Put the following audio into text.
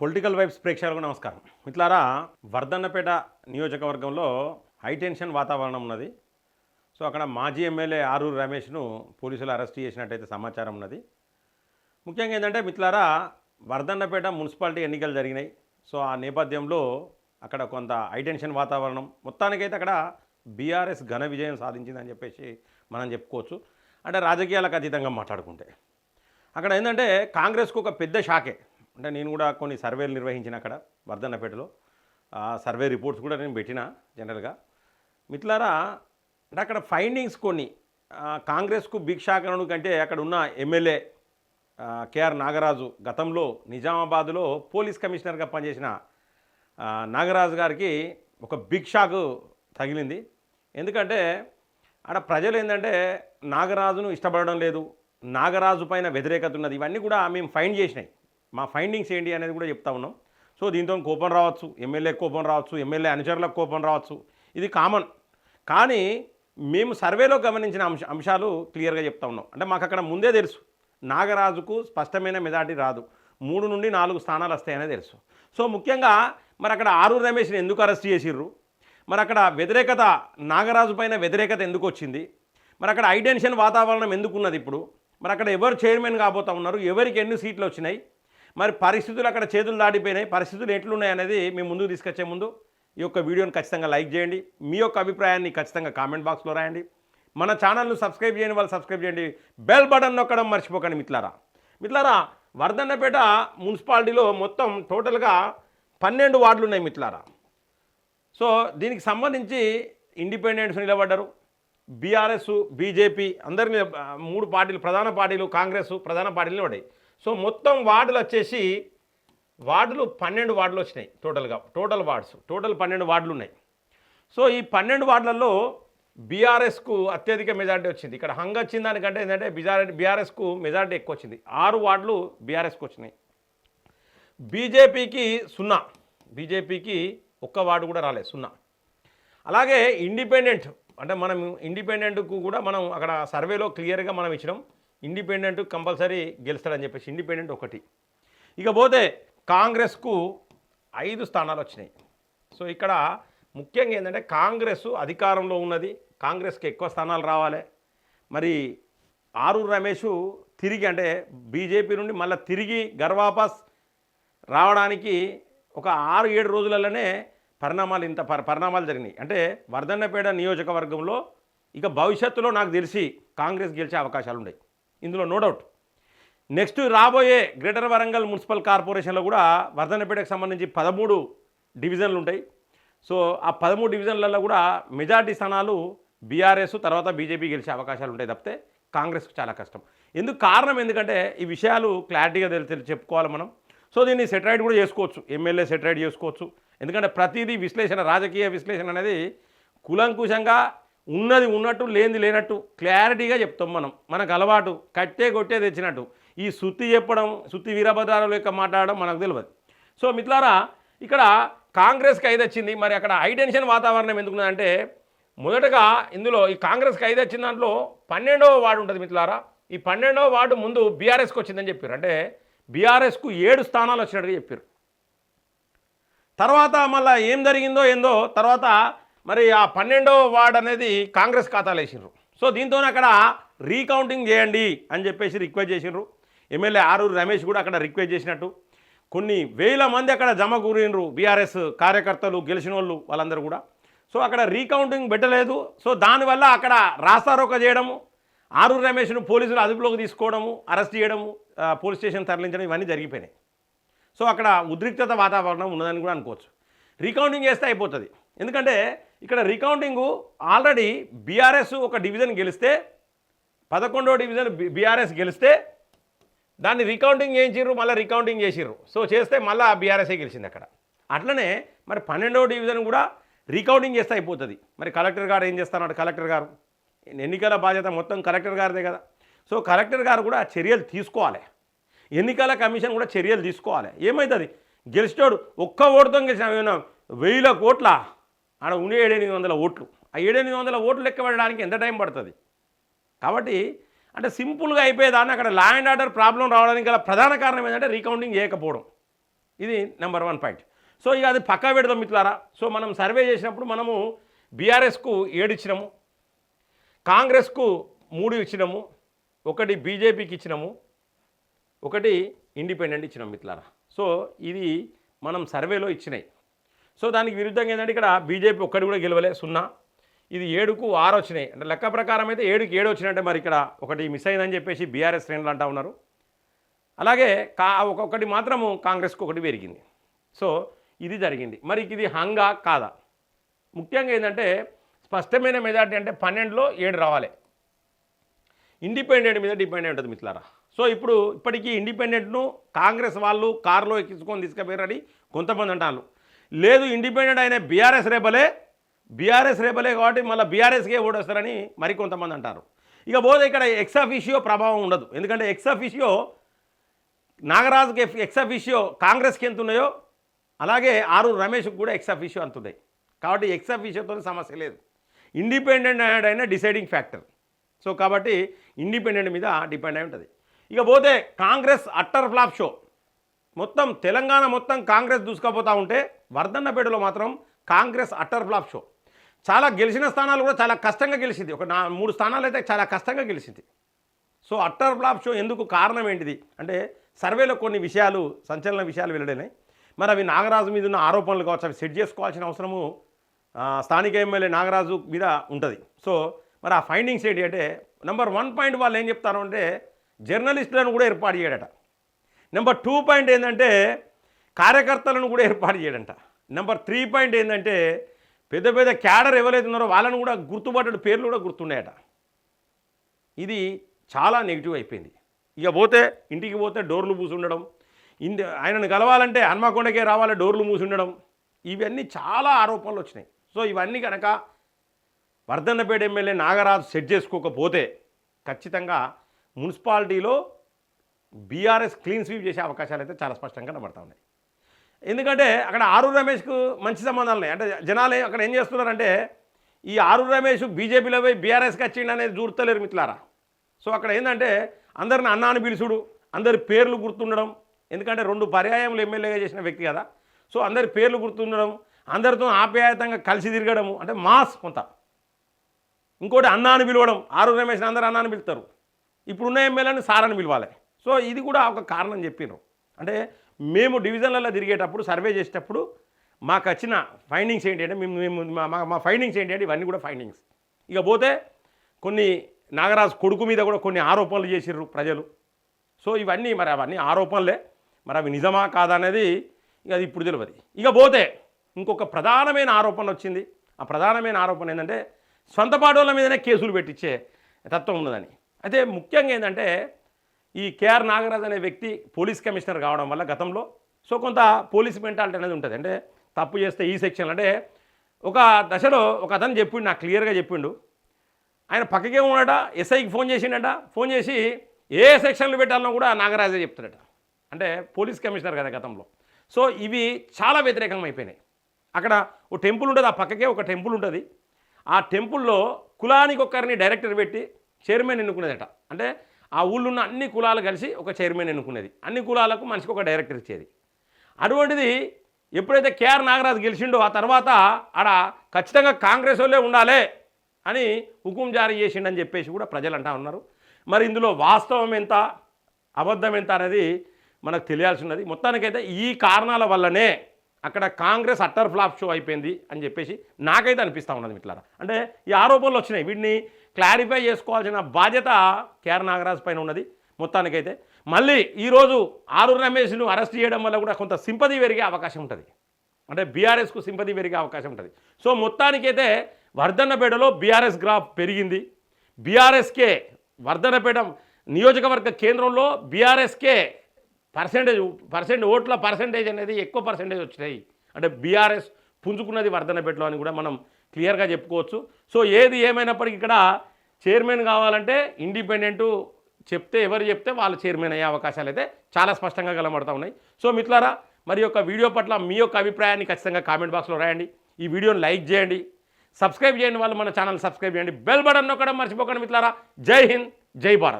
Political vibes ప్రేక్షకులకు నమస్కారం. మిట్లారా వర్ధన్నపేట నియోజకవర్గంలో హైటెన్షన్ వాతావరణం ఉన్నది. సో అక్కడ మాజీ ఎమ్మెల్యే ఆరూరు రమేష్ను పోలీసులు అరెస్ట్ చేసినట్టయితే సమాచారం ఉన్నది. ముఖ్యంగా ఏంటంటే మిట్లారా వర్ధన్నపేట మున్సిపాలిటీ ఎన్నికలు జరిగినాయి. సో ఆ నేపథ్యంలో అక్కడ కొంత హైటెన్షన్ వాతావరణం. మొత్తానికైతే అక్కడ బీఆర్ఎస్ ఘన విజయం సాధించిందని చెప్పేసి మనం చెప్పుకోవచ్చు. అంటే రాజకీయాలకు అతీతంగా మాట్లాడుకుంటే. అక్కడ ఏంటంటే కాంగ్రెస్కు ఒక పెద్ద షాకే. అంటే నేను కూడా కొన్ని సర్వేలు నిర్వహించిన అక్కడ వర్ధన్నపేటలో. ఆ సర్వే రిపోర్ట్స్ కూడా నేను పెట్టిన జనరల్గా. మిట్లారా అంటే అక్కడ ఫైండింగ్స్ కొన్ని. కాంగ్రెస్కు బిగ్ కంటే అక్కడ ఉన్న ఎమ్మెల్యే కేఆర్ నాగరాజు గతంలో నిజామాబాద్లో పోలీస్ కమిషనర్గా పనిచేసిన నాగరాజు గారికి ఒక బిగ్ షాక్ తగిలింది. ఎందుకంటే ఆడ ప్రజలు ఏంటంటే నాగరాజును ఇష్టపడడం లేదు నాగరాజు పైన వ్యతిరేకత ఉన్నది. ఇవన్నీ కూడా మేము ఫైండ్ చేసినాయి. మా ఫైండింగ్స్ ఏంటి అనేది కూడా చెప్తా ఉన్నాం. సో దీంతో కోపం రావచ్చు ఎమ్మెల్యే కోపం రావచ్చు ఎమ్మెల్యే అనుచరులకు కోపం రావచ్చు. ఇది కామన్. కానీ మేము సర్వేలో గమనించిన అంశ అంశాలు క్లియర్గా చెప్తా ఉన్నాం. అంటే మాకు అక్కడ ముందే తెలుసు. నాగరాజుకు స్పష్టమైన మెజార్టీ రాదు. మూడు నుండి నాలుగు స్థానాలు వస్తాయనే తెలుసు. సో ముఖ్యంగా మరి అక్కడ ఆరూరు రమేష్ని ఎందుకు అరెస్ట్ చేసిర్రు? మరి అక్కడ వ్యతిరేకత నాగరాజు పైన వ్యతిరేకత ఎందుకు వచ్చింది? మరి అక్కడ హైటెన్షన్ వాతావరణం ఎందుకు ఉన్నది ఇప్పుడు? మరి అక్కడ ఎవరు చైర్మన్ కాబోతా ఉన్నారు? ఎవరికి ఎన్ని సీట్లు వచ్చినాయి? మరి పరిస్థితులు అక్కడ చేతులు దాటిపోయినాయి. పరిస్థితులు ఎట్లున్నాయి అనేది మేము ముందుకు తీసుకొచ్చే ముందు ఈ యొక్క వీడియోని ఖచ్చితంగా లైక్ చేయండి. మీ యొక్క అభిప్రాయాన్ని ఖచ్చితంగా కామెంట్ బాక్స్లో రాయండి. మన ఛానల్ను సబ్స్క్రైబ్ చేయని వాళ్ళు సబ్స్క్రైబ్ చేయండి. బెల్ బటన్ నొక్కడం మర్చిపోకండి మిత్లారా మిత్లారా వర్ధన్నపేట మున్సిపాలిటీలో మొత్తం టోటల్గా పన్నెండు వార్డులు ఉన్నాయి మిత్లారా సో దీనికి సంబంధించి ఇండిపెండెంట్స్ నిలబడ్డారు. బీఆర్ఎస్ బీజేపీ అందరినీ మూడు పార్టీలు ప్రధాన పార్టీలు కాంగ్రెస్ ప్రధాన పార్టీలు నిలబడ్డాయి. సో మొత్తం వార్డులు వచ్చేసి వార్డులు పన్నెండు వార్డులు వచ్చినాయి టోటల్గా. Total wards. టోటల్ పన్నెండు వార్డులు ఉన్నాయి. సో ఈ పన్నెండు వార్డులలో బీఆర్ఎస్కు అత్యధిక మెజార్టీ వచ్చింది. ఇక్కడ హంగ్ వచ్చిన దానికంటే ఏంటంటే బిజార్ బీఆర్ఎస్కు మెజార్టీ ఎక్కువ వచ్చింది. ఆరు వార్డులు బీఆర్ఎస్కు వచ్చినాయి. బీజేపీకి సున్నా. బీజేపీకి ఒక్క వార్డు కూడా రాలేదు సున్నా. అలాగే ఇండిపెండెంట్ అంటే మనం ఇండిపెండెంట్కు కూడా మనం అక్కడ సర్వేలో క్లియర్గా మనం ఇచ్చినాం. ఇండిపెండెంట్ కంపల్సరీ గెలుస్తాడని చెప్పేసి ఇండిపెండెంట్ ఒకటి. ఇక పోతే కాంగ్రెస్కు ఐదు స్థానాలు వచ్చినాయి. సో ఇక్కడ ముఖ్యంగా ఏంటంటే కాంగ్రెస్ అధికారంలో ఉన్నది. కాంగ్రెస్కి ఎక్కువ స్థానాలు రావాలి. మరి ఆరూరు రమేష్ తిరిగి అంటే బీజేపీ నుండి మళ్ళీ తిరిగి గర్వాపాస్ రావడానికి ఒక ఆరు ఏడు రోజులలోనే పరిణామాలు ఇంత పరిణామాలు జరిగినాయి. అంటే వర్ధన్నపేట నియోజకవర్గంలో ఇక భవిష్యత్తులో నాకు తెలిసి కాంగ్రెస్ గెలిచే అవకాశాలు ఉన్నాయి ఇందులో నో డౌట్ నెక్స్ట్ రాబోయే గ్రేటర్ వరంగల్ మున్సిపల్ కార్పొరేషన్లో కూడా వర్ధన్నపేటకు సంబంధించి పదమూడు డివిజన్లు ఉంటాయి. సో ఆ పదమూడు డివిజన్లలో కూడా మెజార్టీ స్థానాలు బీఆర్ఎస్ తర్వాత బీజేపీ గెలిచే అవకాశాలు ఉంటాయి తప్పితే కాంగ్రెస్కు చాలా కష్టం. ఎందుకు కారణం ఎందుకంటే ఈ విషయాలు క్లారిటీగా తెలిసి చెప్పుకోవాలి మనం. సో దీన్ని సెటరైడ్ కూడా చేసుకోవచ్చు. ఎమ్మెల్యే సెటరైడ్ చేసుకోవచ్చు. ఎందుకంటే ప్రతిదీ విశ్లేషణ రాజకీయ విశ్లేషణ అనేది కులంకుశంగా ఉన్నది ఉన్నట్టు లేనిది లేనట్టు క్లారిటీగా చెప్తాం మనం. మనకు అలవాటు కట్టే కొట్టే తెచ్చినట్టు. ఈ సుత్తి చెప్పడం సుత్తి వీరభద్రాల యొక్క మాట్లాడడం మనకు తెలియదు సో మిత్రారా ఇక్కడ కాంగ్రెస్కి ఐదు వచ్చింది. మరి అక్కడ హైటెన్షన్ వాతావరణం ఎందుకున్నదంటే మొదటగా ఇందులో ఈ కాంగ్రెస్కి ఐదు వచ్చిన దాంట్లో పన్నెండవ వార్డు ఉంటుంది మిత్రులారా. ఈ పన్నెండవ వార్డు ముందు బీఆర్ఎస్కి వచ్చిందని చెప్పారు. అంటే బీఆర్ఎస్కు ఏడు స్థానాలు వచ్చినట్టుగా చెప్పారు. తర్వాత మళ్ళీ ఏం జరిగిందో ఏందో తర్వాత మరి ఆ పన్నెండవ వార్డ్ అనేది కాంగ్రెస్ ఖాతాలు వేసినారు సో దీంతో అక్కడ రీకౌంటింగ్ చేయండి అని చెప్పేసి రిక్వెస్ట్ చేసిండ్రు. ఎమ్మెల్యే ఆరూరు రమేష్ కూడా అక్కడ రిక్వెస్ట్ చేసినట్టు. కొన్ని వేల మంది అక్కడ జమ కూరినరు బీఆర్ఎస్ కార్యకర్తలు గెలిచిన వాళ్ళు వాళ్ళందరూ కూడా. సో అక్కడ రీకౌంటింగ్ పెట్టలేదు. సో దానివల్ల అక్కడ రాస్తారోక చేయడము ఆరూరు రమేష్ను పోలీసులు అదుపులోకి తీసుకోవడము అరెస్ట్ చేయడము పోలీస్ స్టేషన్ తరలించడం ఇవన్నీ జరిగిపోయినాయి. సో అక్కడ ఉద్రిక్తత వాతావరణం ఉన్నదని కూడా అనుకోవచ్చు. రీకౌంటింగ్ చేస్తే అయిపోతుంది. ఎందుకంటే ఇక్కడ రీకౌంటింగ్ ఆల్రెడీ బీఆర్ఎస్ ఒక డివిజన్ గెలిస్తే పదకొండో డివిజన్ బీఆర్ఎస్ గెలిస్తే దాన్ని రీకౌంటింగ్ చేయించారు మళ్ళీ రీకౌంటింగ్ చేసిర్రు. సో చేస్తే మళ్ళీ బీఆర్ఎస్ఏ గెలిచింది అక్కడ. అట్లనే మరి పన్నెండవ డివిజన్ కూడా రీకౌంటింగ్ చేస్తే అయిపోతుంది. మరి కలెక్టర్ గారు ఏం చేస్తాడు కలెక్టర్ గారు ఎన్నికల బాధ్యత మొత్తం కలెక్టర్ గారిదే కదా. సో కలెక్టర్ గారు కూడా చర్యలు తీసుకోవాలి. ఎన్నికల కమిషన్ కూడా చర్యలు తీసుకోవాలి. ఏమవుతుంది గెలిచినోడు ఒక్క ఓటుతో గెలిచిన వెయ్యిల కోట్ల ఆడ ఉండే ఏడెనిమిది వందల ఓట్లు. ఆ ఏడెనిమిది వందల ఓట్లు లెక్క పెట్టడానికి ఎంత టైం పడుతుంది? కాబట్టి అంటే సింపుల్గా అయిపోయేదాన్ని అక్కడ లా అండ్ ఆర్డర్ ప్రాబ్లం రావడానికి గల ప్రధాన కారణం ఏంటంటే రీకౌంటింగ్ చేయకపోవడం. ఇది నెంబర్ వన్ పాయింట్ సో ఇక అది పక్కా పెడదాం మిత్రులారా. సో మనం సర్వే చేసినప్పుడు మనము బీఆర్ఎస్కు ఏడు ఇచ్చినాము కాంగ్రెస్కు మూడు ఇచ్చినాము ఒకటి బీజేపీకి ఇచ్చినాము ఒకటి ఇండిపెండెంట్ ఇచ్చినాం మిత్రులారా. సో ఇది మనం సర్వేలో ఇచ్చినాయి. సో దానికి విరుద్ధంగా ఏంటంటే ఇక్కడ బీజేపీ ఒక్కటి కూడా గెలవలే సున్నా. ఇది ఏడుకు ఆరు వచ్చినాయి. అంటే లెక్క ప్రకారం అయితే ఏడుకి ఏడు వచ్చినట్టే మరి ఇక్కడ ఒకటి మిస్ అయిందని చెప్పేసి బీఆర్ఎస్ శ్రేణులు అంటూ ఉన్నారు. అలాగే కా ఒక్కొక్కటి మాత్రము కాంగ్రెస్కి ఒకటి పెరిగింది. సో ఇది జరిగింది. మరి ఇది హంగా కాదా? ముఖ్యంగా ఏంటంటే స్పష్టమైన మెజార్టీ అంటే పన్నెండులో ఏడు రావాలి. ఇండిపెండెంట్ మీద డిపెండ్ అయి ఉంటుంది మిత్రులారా. సో ఇప్పుడు ఇప్పటికీ ఇండిపెండెంట్ను కాంగ్రెస్ వాళ్ళు కారులో ఎక్కించుకొని తీసుకుపోయారని కొంతమంది అంటారు. లేదు ఇండిపెండెంట్ అయిన బీఆర్ఎస్ రేపలే బీఆర్ఎస్ రేపలే కాబట్టి మళ్ళీ బీఆర్ఎస్కే ఓడొస్తారని మరికొంతమంది అంటారు. ఇక పోతే ఇక్కడ ఎక్సాఫిషియో ప్రభావం ఉండదు. ఎందుకంటే ఎక్సఫిషియో నాగరాజుకి ఎక్సఫిషియో కాంగ్రెస్కి ఎంత ఉన్నాయో అలాగే ఆరు రమేష్కి కూడా ఎక్స్ అఫిషియో అంత ఉన్నాయి. కాబట్టి ఎక్సఫిషియోతో సమస్య లేదు. ఇండిపెండెంట్ అయిన డిసైడింగ్ ఫ్యాక్టర్. సో కాబట్టి ఇండిపెండెంట్ మీద డిపెండ్ అయి ఉంటుంది. ఇక పోతే కాంగ్రెస్ అట్టర్ ఫ్లాప్ షో. మొత్తం తెలంగాణ మొత్తం కాంగ్రెస్ దూసుకపోతూ ఉంటే వర్ధన్నపేటలో మాత్రం కాంగ్రెస్ అట్టర్ ఫ్లాప్ షో. చాలా గెలిచిన స్థానాలు కూడా చాలా కష్టంగా గెలిచింది. ఒక నా మూడు స్థానాలు అయితే చాలా కష్టంగా గెలిచింది. సో అట్టర్ ఫ్లాప్ షో ఎందుకు కారణం ఏంటిది? అంటే సర్వేలో కొన్ని విషయాలు సంచలన విషయాలు వెల్లడైనాయి. మరి అవి నాగరాజు మీద ఉన్న ఆరోపణలు కావచ్చు అవి సెట్ చేసుకోవాల్సిన అవసరము స్థానిక ఎమ్మెల్యే నాగరాజు మీద ఉంటుంది. సో మరి ఆ ఫైండింగ్స్ ఏంటి అంటే నెంబర్ వన్ పాయింట్ వాళ్ళు ఏం చెప్తారు అంటే జర్నలిస్టులను కూడా ఏర్పాటు చేయడట. నెంబర్ టూ పాయింట్ ఏంటంటే కార్యకర్తలను కూడా ఏర్పాటు చేయడంట. నెంబర్ త్రీ పాయింట్ ఏంటంటే పెద్ద పెద్ద క్యాడర్ ఎవరైతే ఉన్నారో వాళ్ళను కూడా గుర్తుపడ్డ పేర్లు కూడా గుర్తున్నాయట. ఇది చాలా నెగిటివ్ అయిపోయింది. ఇక పోతే ఇంటికి పోతే డోర్లు మూసుండడం ఇంది ఆయనను కలవాలంటే హన్మకొండకే రావాలి డోర్లు మూసుండడం ఇవన్నీ చాలా ఆరోపణలు వచ్చినాయి. సో ఇవన్నీ కనుక వర్ధన్నపేట ఎమ్మెల్యే నాగరాజు సెట్ చేసుకోకపోతే ఖచ్చితంగా మున్సిపాలిటీలో బీఆర్ఎస్ క్లీన్ స్వీప్ చేసే అవకాశాలు అయితే చాలా స్పష్టంగా కనబడతా ఉన్నాయి. ఎందుకంటే అక్కడ ఆరు రమేష్కు మంచి సంబంధాలు ఉన్నాయి. అంటే జనాలు అక్కడ ఏం చేస్తున్నారంటే ఈ ఆరు రమేష్ బీజేపీలో పోయి బీఆర్ఎస్కి వచ్చిండు అనేది చూడతలేరు మిత్రులారా. సో అక్కడ ఏంటంటే అందరిని అన్నాను పిలుచుడు అందరి పేర్లు గుర్తుండడం ఎందుకంటే రెండు పర్యాయములు ఎమ్మెల్యేగా చేసిన వ్యక్తి కదా. సో అందరి పేర్లు గుర్తుండడం అందరితో ఆప్యాయతంగా కలిసి తిరగడము అంటే మాస్ కొంత. ఇంకోటి అన్నాను పిలవడం ఆరు రమేష్ అందరు అన్నాను పిలుస్తారు. ఇప్పుడున్న ఎమ్మెల్యేని సారని పిలవాలి. సో ఇది కూడా ఒక కారణం చెప్పినారు అంటే మేము డివిజన్లలో తిరిగేటప్పుడు సర్వే చేసేటప్పుడు మాకు వచ్చిన ఫైండింగ్స్ ఏంటి మేము మేము మా- మా ఫైండింగ్స్ ఏంటి ఇవన్నీ కూడా ఫైండింగ్స్. ఇక పోతే కొన్ని నాగరాజు కొడుకు మీద కూడా కొన్ని ఆరోపణలు చేసిర్రు ప్రజలు. సో ఇవన్నీ మరి అవన్నీ ఆరోపణలే. మరి అవి నిజమా కాదా అనేది ఇక అది ఇప్పుడు తెలియదు ఇక పోతే ఇంకొక ప్రధానమైన ఆరోపణ వచ్చింది. ఆ ప్రధానమైన ఆరోపణ ఏంటంటే సొంత పాడోళ్ళ మీదనే కేసులు పెట్టించే తత్వం ఉన్నదని. అయితే ముఖ్యంగా ఏంటంటే ఈ కేఆర్ నాగరాజ్ అనే వ్యక్తి పోలీస్ కమిషనర్ కావడం వల్ల గతంలో సో కొంత పోలీస్ మెంటాలిటీ అనేది ఉంటుంది. అంటే తప్పు చేస్తే ఈ సెక్షన్ అంటే ఒక దశలో ఒక అతను చెప్పిండు నాకు క్లియర్గా చెప్పిండు. ఆయన పక్కకే ఉన్నాడ ఎస్ఐకి ఫోన్ చేసిండట. ఫోన్ చేసి ఏ సెక్షన్లు పెట్టాలనో కూడా నాగరాజే చెప్తాడట. అంటే పోలీస్ కమిషనర్ కదా గతంలో. సో ఇవి చాలా వ్యతిరేకంగా అయిపోయినాయి. అక్కడ ఓ టెంపుల్ ఉంటుంది ఆ పక్కకే ఒక టెంపుల్ ఉంటుంది. ఆ టెంపుల్లో కులానికి ఒక్కరిని డైరెక్టర్ పెట్టి చైర్మన్ ఎన్నుకునేదట అంటే ఆ ఊళ్ళో ఉన్న అన్ని కులాలు కలిసి ఒక చైర్మన్ ఎన్నుకునేది. అన్ని కులాలకు మనిషికి ఒక డైరెక్టర్ ఇచ్చేది. అటువంటిది ఎప్పుడైతే కేఆర్ నాగరాజు గెలిచిండో ఆ తర్వాత ఆడ ఖచ్చితంగా కాంగ్రెస్ వాళ్ళే ఉండాలి అని హుకుం జారీ చేసిండని చెప్పేసి కూడా ప్రజలు అంటా ఉన్నారు. మరి ఇందులో వాస్తవం ఎంత అబద్ధం ఎంత అనేది మనకు తెలియాల్సి ఉన్నది మొత్తానికైతే ఈ కారణాల వల్లనే అక్కడ కాంగ్రెస్ అట్టర్ ఫ్లాప్ షో అయిపోయింది అని చెప్పేసి నాకైతే అనిపిస్తూ ఉన్నది మిట్లారా అంటే ఈ ఆరోపణలు వచ్చినాయి. వీటిని క్లారిఫై చేసుకోవాల్సిన బాధ్యత కేఆర్ నాగరాజ్ పైన ఉన్నది మొత్తానికైతే. మళ్ళీ ఈరోజు ఆరు రమేష్ను అరెస్ట్ చేయడం వల్ల కూడా కొంత సింపతి పెరిగే అవకాశం ఉంటుంది. అంటే బీఆర్ఎస్కు సింపతి పెరిగే అవకాశం ఉంటుంది. సో మొత్తానికైతే వర్ధన్నపేటలో బీఆర్ఎస్ గ్రాఫ్ పెరిగింది. బీఆర్ఎస్కే వర్ధన్నపేట నియోజకవర్గ కేంద్రంలో బీఆర్ఎస్కే పర్సెంటేజ్ పర్సెంట్ ఓట్ల పర్సెంటేజ్ అనేది ఎక్కువ పర్సెంటేజ్ వచ్చినాయి. అంటే బీఆర్ఎస్ పుంజుకున్నది వర్ధన్నపేటలో అని కూడా మనం క్లియర్గా చెప్పుకోవచ్చు. సో ఏది ఏమైనప్పటికీ ఇక్కడ చైర్మన్ కావాలంటే ఇండిపెండెంట్ చెప్తే ఎవరు చెప్తే వాళ్ళు చైర్మన్ అయ్యే అవకాశాలు అయితే చాలా స్పష్టంగా కలబడతా ఉన్నాయి. సో మిత్రులారా మరి యొక్క వీడియో పట్ల మీ యొక్క అభిప్రాయాన్ని ఖచ్చితంగా కామెంట్ బాక్స్లో రాయండి. ఈ వీడియోని లైక్ చేయండి. సబ్స్క్రైబ్ చేయండి వాళ్ళు మన ఛానల్ సబ్స్క్రైబ్ చేయండి. బెల్ బటన్ నొక్కడం మర్చిపోకండి మిత్రులారా. జై హింద్ జై భారత్.